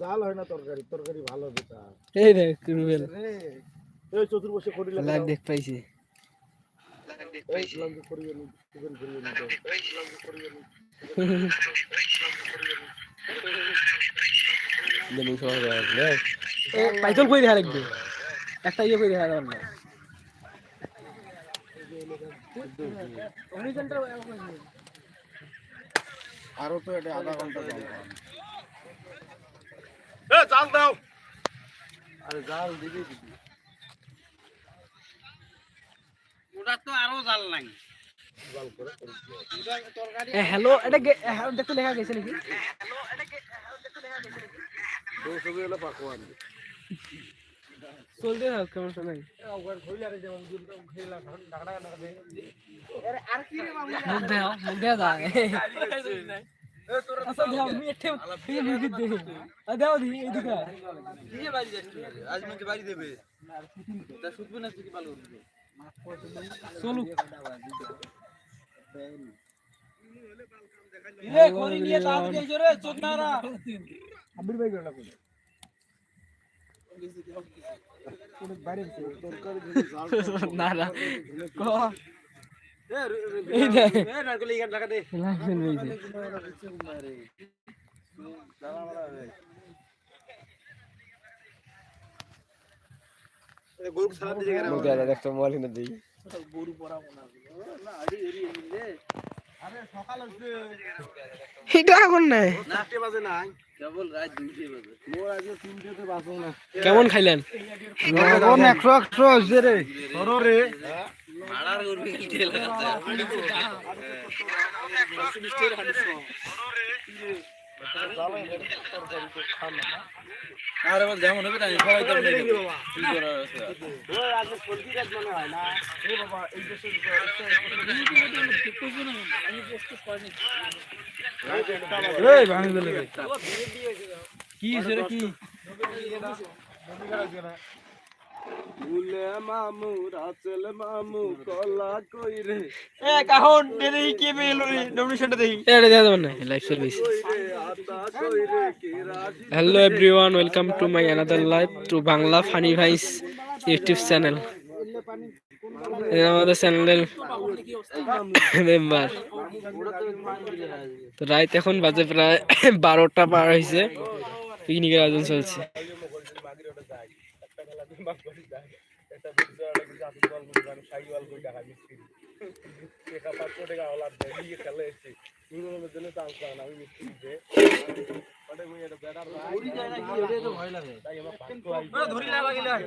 জাল হয় না তরকারি তরকারি ভালো বেটা এই দেখ রুবেল। এই চতুর্বশে করি লাগে দেখ পাইছি। পাইতল কই দেখা লাগবে? একটা ইয়ে কই দেখা যাবে না আরও তো এটা আধা ঘণ্টা জাল দাও আরে জাল দিবি দিবি ওটা তো আরও জাল নাই জাল করে এ হ্যালো এটা দেখতে লেখা গেছে নাকি তো সবই পাকওয়ান চলতে থাক কেমন সময় মুখ দেও মুখ দেও দা আচ্ছা দেও আমি একটু এই মুখ দে আ দেও দি এদিকে আজ আমাকে বাড়ি দেবে তা শুধু না তুই ভালো চলু রে খড়ি নিয়ে তাড়াতাড়ি এসো রে চোদনারা আবির ভাই গেল কোন কোন বাইরে তরকারি দিবি জাল না না ক দেখতো মোবাইল কিনে দেই গরু এটা বাজে নাই কেমন খাইলেন একশো একশো হয়েছে রে রে আরে যেমন হবে তাই সবাই তো কি করার আছে এই ভাঙি দিলে কি সেটা কি? মামু রাচেল মামু কলা কই রে? এ কাহন দেখি কি পেল রে ডমিনেশনটা দেখি। এটা যাবে না। Live service hello everyone welcome to my another live to Bangla funny vice YouTube channel আমাদের চ্যানেলের মেম্বার তো রাত এখন বাজে প্রায় বারোটা পার হয়েছে পিকনিকের আয়োজন চলছে লাগিলা রে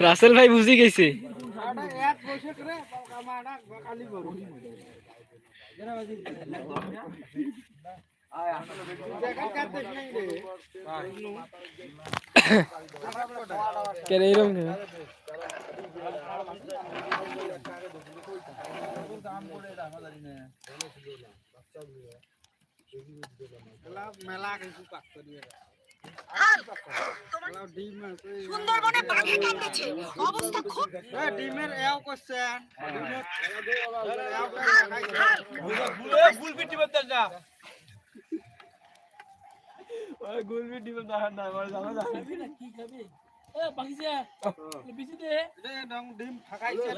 রাসেল ভাই বুঝে গেছে কেন এরকম কেন? মেলা কিছু পাক সুন্দরবনে অবস্থা খুব ডিমের এও যা ডিম ফাঁকাইছে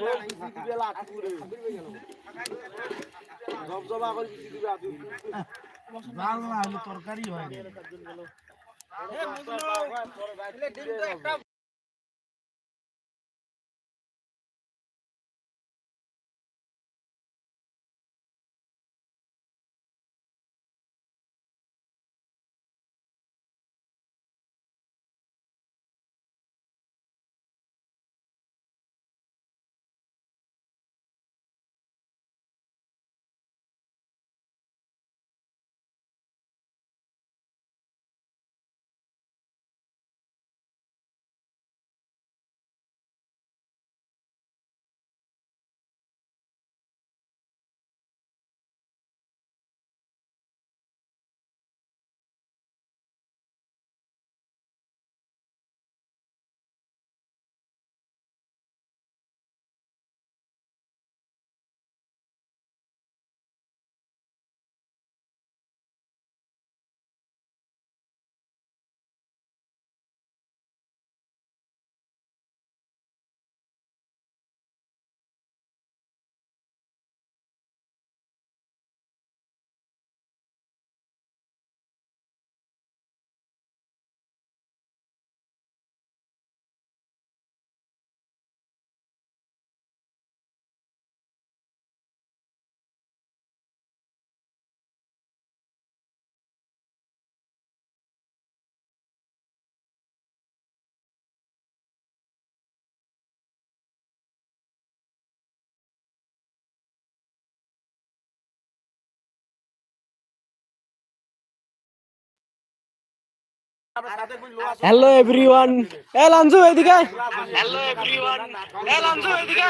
জবজবা করে দিবে না তরকারি হয় એટલે ટીમ તો એકદમ হ্যালো এভরিওয়ান এ লাঞ্জু এদিকে হ্যালো এভরিওয়ান এ লাঞ্জু এদিকে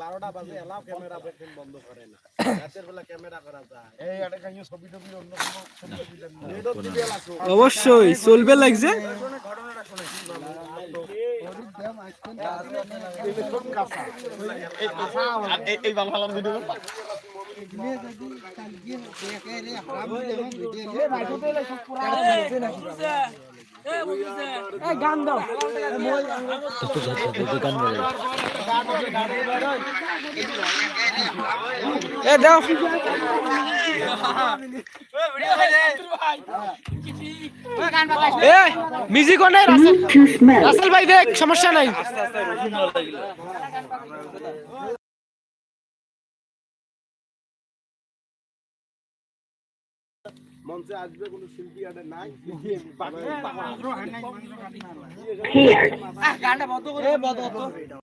বারোটা বাজে এলাও ক্যামেরা বন্ধ করে না রাতের বেলা ক্যামেরা করা যায় এই একটা ছবি টবি অন্য কোনো ছবি লাগছো অবশ্যই চলবে লাগছে এই বাংলা ভিডিও এ দাও। এ মিউজিক অন রাসেল। রাসেল ভাই দেখ সমস্যা নাই। মঞ্চে আসবে কোনো শিল্পী আরে নাই। ডায়লগ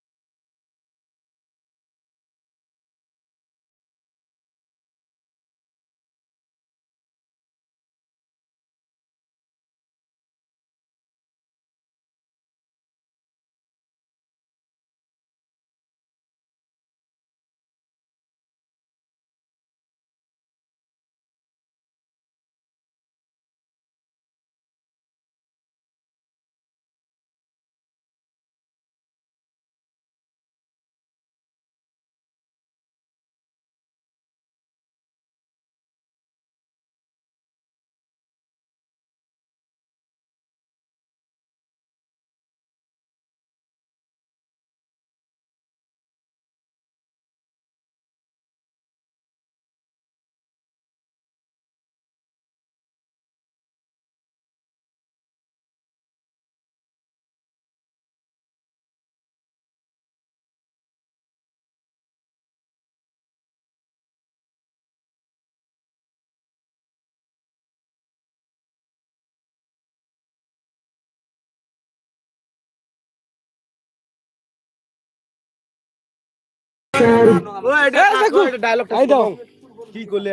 কি করলে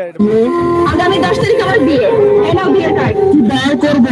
আগামী দশ করব